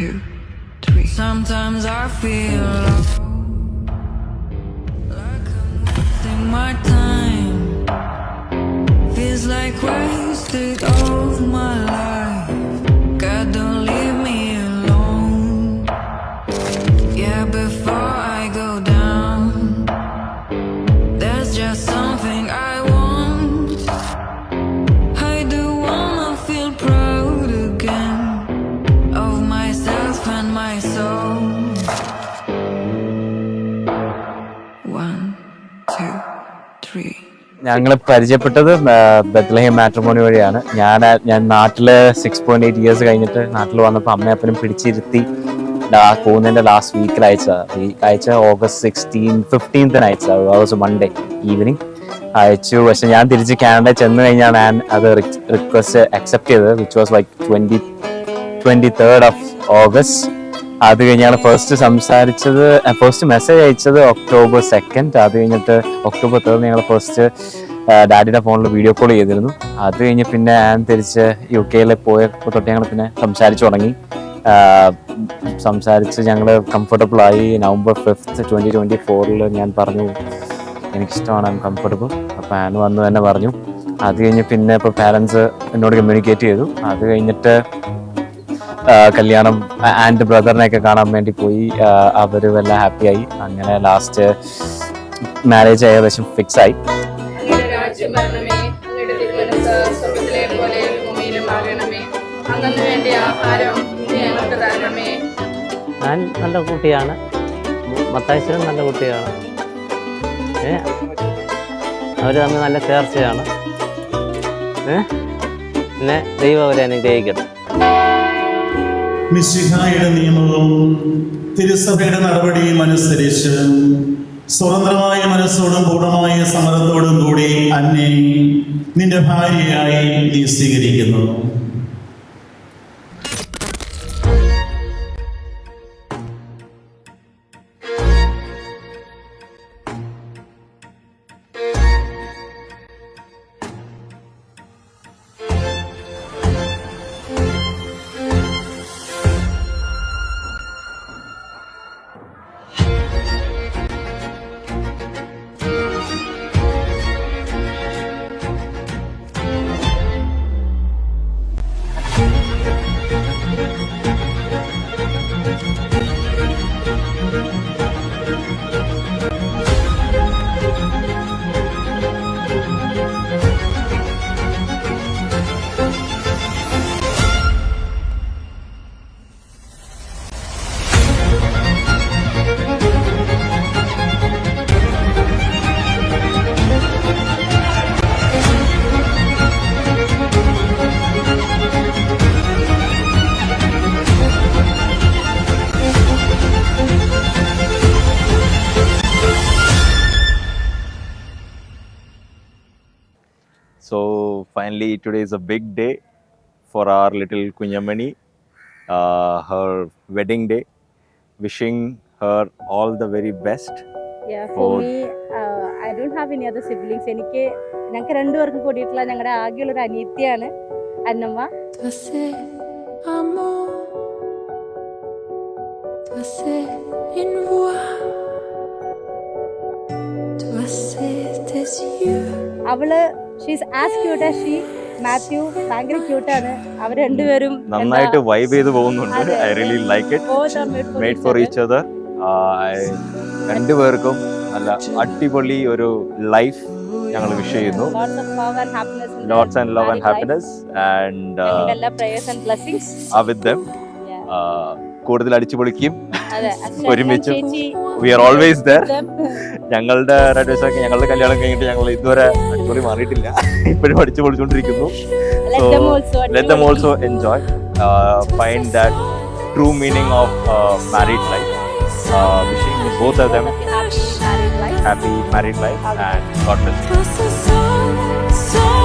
two, three. Sometimes I feel like I'm wasting my time. Feels like wasted ഞങ്ങൾ പരിചയപ്പെട്ടത് Bethlehem matrimony വഴിയാണ്. ഞാൻ ഞാൻ നാട്ടിൽ സിക്സ് പോയിന്റ് എയ്റ്റ് ഇയേഴ്സ് കഴിഞ്ഞിട്ട് നാട്ടിൽ വന്നപ്പോൾ അമ്മയപ്പനും പിടിച്ചിരുത്തി പോകുന്നതിന്റെ ലാസ്റ്റ് വീക്കിൽ അയച്ചതാണ് ഈ അയച്ച ഓഗസ്റ്റ് സിക്സ്റ്റീൻ ഫിഫ്റ്റീൻത്തിന് അയച്ചത്. വാസ് മൺഡേ ഈവനിങ് അയച്ചു. പക്ഷെ ഞാൻ തിരിച്ച് കാനഡ ചെന്ന് കഴിഞ്ഞാണ് ഞാൻ അത് റിക്വസ്റ്റ് അക്സെപ്റ്റ് ചെയ്തത് which was like twenty twenty third of August അത് കഴിഞ്ഞാണ് ഫസ്റ്റ് സംസാരിച്ചത് ഫസ്റ്റ് മെസ്സേജ് അയച്ചത് ഒക്ടോബർ സെക്കൻഡ് അത് കഴിഞ്ഞിട്ട് ഒക്ടോബർ തേർഡ് ഞങ്ങൾ ഫസ്റ്റ് ഡാഡിയുടെ ഫോണിൽ വീഡിയോ കോൾ ചെയ്തിരുന്നു. അത് കഴിഞ്ഞ് പിന്നെ ഞാൻ തിരിച്ച് യു കെയിൽ പോയ തൊട്ട് ഞങ്ങൾ പിന്നെ സംസാരിച്ചു തുടങ്ങി. സംസാരിച്ച് ഞങ്ങൾ കംഫർട്ടബിൾ ആയി. നവംബർ ഫിഫ്ത്ത് ട്വന്റി ട്വന്റി ഫോറിൽ ഞാൻ പറഞ്ഞു എനിക്കിഷ്ടമാണ് ഐ കംഫർട്ടബിൾ അപ്പോൾ ആൻ വന്ന് തന്നെ പറഞ്ഞു. അത് കഴിഞ്ഞ് പിന്നെ ഇപ്പോൾ പാരൻസ് എന്നോട് കമ്മ്യൂണിക്കേറ്റ് ചെയ്തു. അത് കഴിഞ്ഞിട്ട് കല്യാണം ആൻഡ് ബ്രദറിനെ ഒക്കെ കാണാൻ വേണ്ടി പോയി. അവരും വല്ല ആയി. അങ്ങനെ ലാസ്റ്റ് മാരേജ് ഏകദേശം ഫിക്സ് ആയി. ഞാൻ നല്ല കുട്ടിയാണ്. മത്താശ്ശനും നല്ല കുട്ടിയാണ്. അവർ അവർ തമ്മിൽ നല്ല ചേർച്ചയാണ്. പിന്നെ ദൈവം അവരെ അനുഗ്രഹിക്കട്ടെ. മിശിഹായുടെ നിയമവും തിരുസഭയുടെ നടപടിയും അനുസരിച്ച് സ്വതന്ത്രമായ മനസ്സോടും പൂർണമായ സമരത്തോടും കൂടി അന്നെ നിന്റെ ഭാര്യയായി നീ സ്വീകരിക്കുന്നു. Finally, today is a big day for our little Kunyamani, uh, her wedding day. Wishing her all the very best. Yeah, For- for me, uh, I don't have any other siblings. എനിക്ക് ഞങ്ങൾക്ക് രണ്ടുപേർക്കും കൂടിയിട്ടുള്ള ഞങ്ങളുടെ ആകെയുള്ള ഒരു അനിയത്തിയാണ് അന്നമ്മ. അവൾ she's as cute as she Mathew ഭയങ്കര ക്യൂട്ടാണ് അവർ രണ്ടുപേരും നന്നായിട്ട് വൈബ് ചെയ്ത് പോകുന്നുണ്ട്. I really like it made made for. Each other രണ്ടുപേർക്കും നല്ല അടിപൊളി ഒരു ലൈഫ് ഞങ്ങൾ വിഷ് ചെയ്യുന്നു. Lots and love and happiness and. With them. കൂടുതൽ അടിച്ചു പൊളിക്കും ഒരുമിച്ച് ഞങ്ങളുടെ റേഡിയോസൊക്കെ ഞങ്ങളുടെ കല്യാണം കഴിഞ്ഞിട്ട് ഞങ്ങൾ ഇതുവരെ അടിപൊളി മാറിയിട്ടില്ല. ഇപ്പോഴും അടിച്ചു പൊളിച്ചുകൊണ്ടിരിക്കുന്നു. So let them also enjoy find that true meaning of married life both of them happy married life and God bless you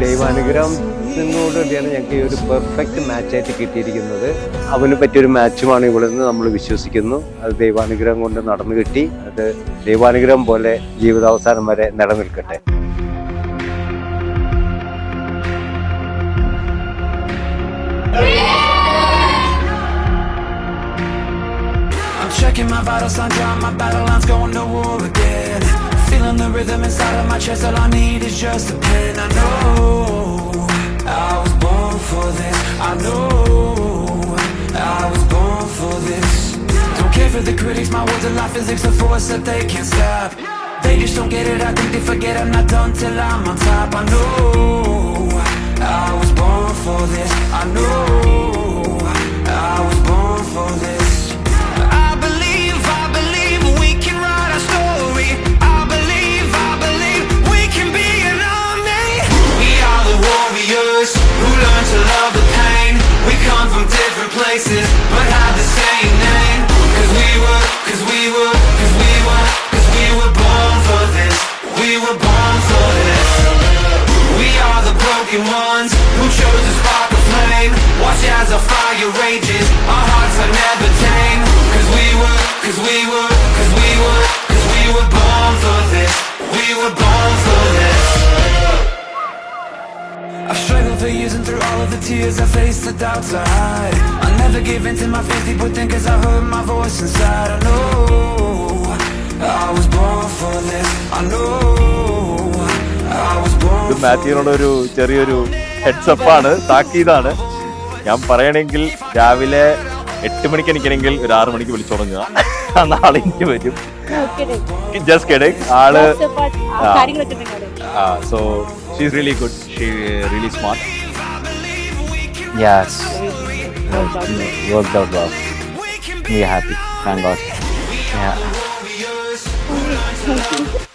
ദൈവാനുഗ്രഹത്തിനോടുകൂടിയാണ് ഞങ്ങൾക്ക് ഈ ഒരു പെർഫെക്റ്റ് മാച്ചായിട്ട് കിട്ടിയിരിക്കുന്നത്. അവന് പറ്റിയൊരു മാച്ചുമാണ് ഇവിടെ നിന്ന് നമ്മൾ വിശ്വസിക്കുന്നു. അത് ദൈവാനുഗ്രഹം കൊണ്ട് നടന്നു കിട്ടി. അത് ദൈവാനുഗ്രഹം പോലെ ജീവിതാവസാനം വരെ നിലനിൽക്കട്ടെ. Checking my vital signs, my battle lines, going to war again. Feeling the rhythm inside of my chest, all I need is just a pen. I know I was born for this. I know I was born for this. Don't care for the critics, my words are like physics, a force that they can't stop. They just don't get it, I think they forget I'm not done till I'm on top. I know I was born for this. I know I was born for this. Born for this. We are the broken ones who chose to spark a flame. Watch as our fire rages, our hearts are never tame. Cause we were, cause we were, cause we were, cause we were born for this. We were born for this. I've struggled for years and through all of the tears I faced the doubts I hide I'll never give in to my fears deep within cause I heard my voice inside I know I was born for this I know I ഇത് for മാത്യുവിനോടൊരു ചെറിയൊരു heads-up ആണ് താക്കീതാണ് ഞാൻ പറയണമെങ്കിൽ രാവിലെ എട്ട് മണിക്ക് എനിക്കണെങ്കിൽ ഒരു ആറ് മണിക്ക് വിളിച്ചു തുടങ്ങുക നാളെ എനിക്ക് വരും just kidding all. So she's really good she really smart Yes. Worked out well. We are happy. Thank God. Yeah.